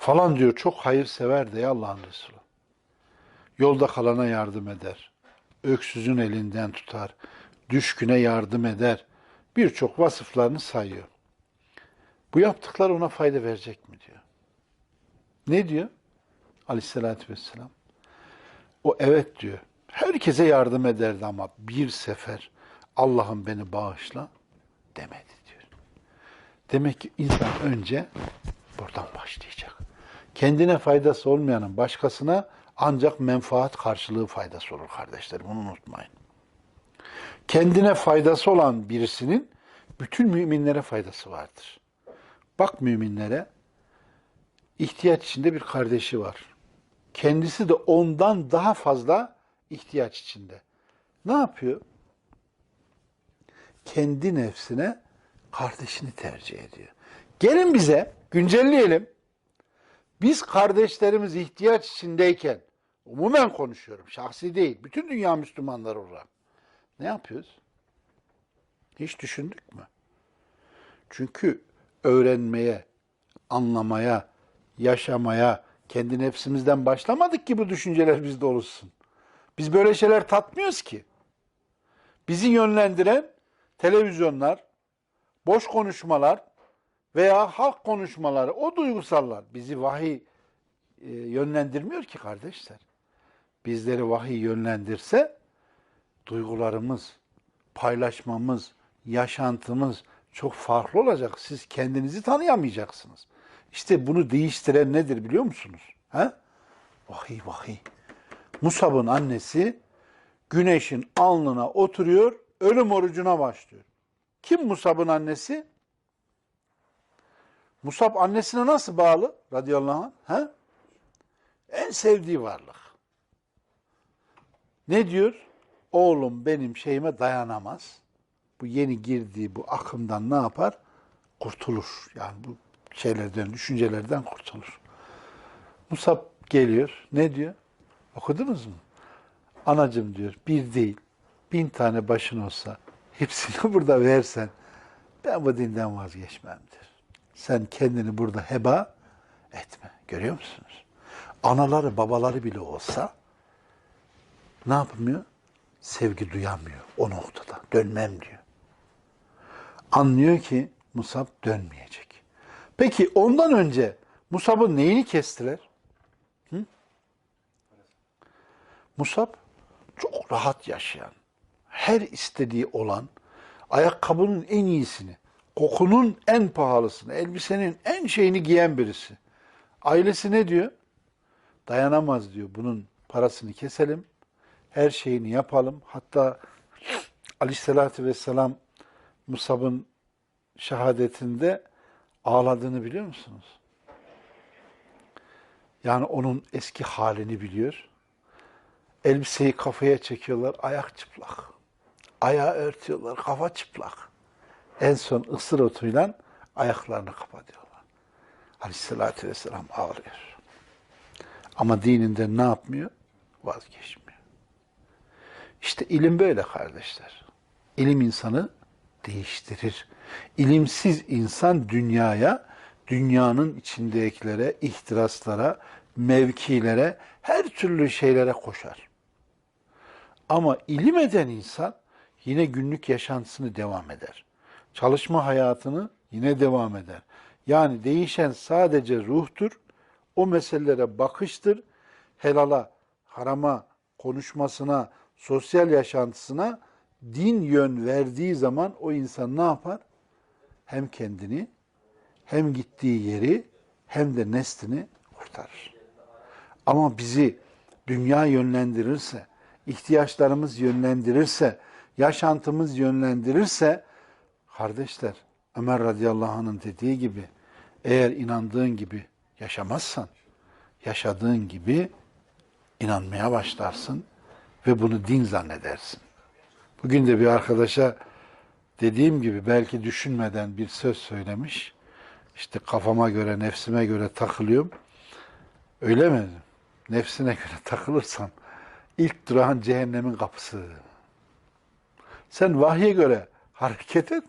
Falan diyor çok hayırsever de Allah'ın Resulü. Yolda kalana yardım eder. Öksüzün elinden tutar. Düşküne yardım eder. Birçok vasıflarını sayıyor. Bu yaptıklar ona fayda verecek mi diyor. Ne diyor? Aleyhissalatü vesselam. O evet diyor. Herkese yardım ederdi ama bir sefer Allah'ım beni bağışla demedi diyor. Demek ki insan önce buradan başlayacak. Kendine faydası olmayanın başkasına ancak menfaat karşılığı faydası olur kardeşler. Bunu unutmayın. Kendine faydası olan birisinin bütün müminlere faydası vardır. Bak müminlere ihtiyaç içinde bir kardeşi var. Kendisi de ondan daha fazla ihtiyaç içinde. Ne yapıyor? Kendi nefsine kardeşini tercih ediyor. Gelin bize güncelleyelim. Biz kardeşlerimiz ihtiyaç içindeyken, umumen konuşuyorum, şahsi değil, bütün dünya Müslümanları olarak ne yapıyoruz? Hiç düşündük mü? Çünkü öğrenmeye, anlamaya, yaşamaya, kendi nefsimizden başlamadık ki bu düşünceler bizde oluşsun. Biz böyle şeyler tatmıyoruz ki. Bizi yönlendiren televizyonlar, boş konuşmalar veya halk konuşmaları, o duygusallar bizi vahiy e, yönlendirmiyor ki kardeşler. Bizleri vahiy yönlendirse duygularımız, paylaşmamız, yaşantımız çok farklı olacak. Siz kendinizi tanıyamayacaksınız. İşte bunu değiştiren nedir biliyor musunuz? He? Vahiy, vahiy. Musab'ın annesi güneşin alnına oturuyor, ölüm orucuna başlıyor. Kim Musab'ın annesi? Musab annesine nasıl bağlı radıyallahu anh? He? En sevdiği varlık. Ne diyor? Oğlum benim şeyime dayanamaz. Bu yeni girdiği bu akımdan ne yapar? Kurtulur. Yani bu şeylerden, düşüncelerden kurtulur. Musab geliyor. Ne diyor? Okudunuz mu? Anacım diyor bir değil bin tane başın olsa hepsini burada versen ben bu dinden vazgeçmemdir. Sen kendini burada heba etme. Görüyor musunuz? Anaları babaları bile olsa ne yapmıyor? Sevgi duyamıyor o noktada. Dönmem diyor. Anlıyor ki Musab dönmeyecek. Peki ondan önce Musab'ın neyini kestiler? Hı? Musab çok rahat yaşayan, her istediği olan, ayakkabının en iyisini, kokunun en pahalısını, elbisenin en şeyini giyen birisi. Ailesi ne diyor? Dayanamaz diyor. Bunun parasını keselim, her şeyini yapalım. Hatta Aleyhisselatü Vesselam Musab'ın şehadetinde ağladığını biliyor musunuz? Yani onun eski halini biliyor. Elbiseyi kafaya çekiyorlar, ayak çıplak. Ayağı örtüyorlar, kafa çıplak. En son ısır otuyla ayaklarını kapatıyorlar. Aleyhissalatü vesselam ağlıyor. Ama dininden ne yapmıyor? Vazgeçmiyor. İşte ilim böyle kardeşler. İlim insanı değiştirir. İlimsiz insan dünyaya, dünyanın içindekilere, ihtiraslara, mevkilere, her türlü şeylere koşar. Ama ilim eden insan yine günlük yaşantısını devam eder. Çalışma hayatını yine devam eder. Yani değişen sadece ruhtur, o meselelere bakıştır, helala, harama, konuşmasına, sosyal yaşantısına din yön verdiği zaman o insan ne yapar? Hem kendini, hem gittiği yeri, hem de neslini kurtarır. Ama bizi dünya yönlendirirse, ihtiyaçlarımız yönlendirirse, yaşantımız yönlendirirse, kardeşler, Ömer radıyallahu anh'ın dediği gibi, eğer inandığın gibi yaşamazsan, yaşadığın gibi inanmaya başlarsın ve bunu din zannedersin. Bugün de bir arkadaşa dediğim gibi belki düşünmeden bir söz söylemiş. İşte kafama göre, nefsime göre takılıyorum. Öyle mi? Nefsine göre takılırsan ilk durağın cehennemin kapısı. Sen vahye göre hareket et,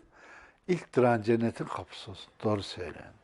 ilk durağın cennetin kapısı olsun. Doğru söyleyin.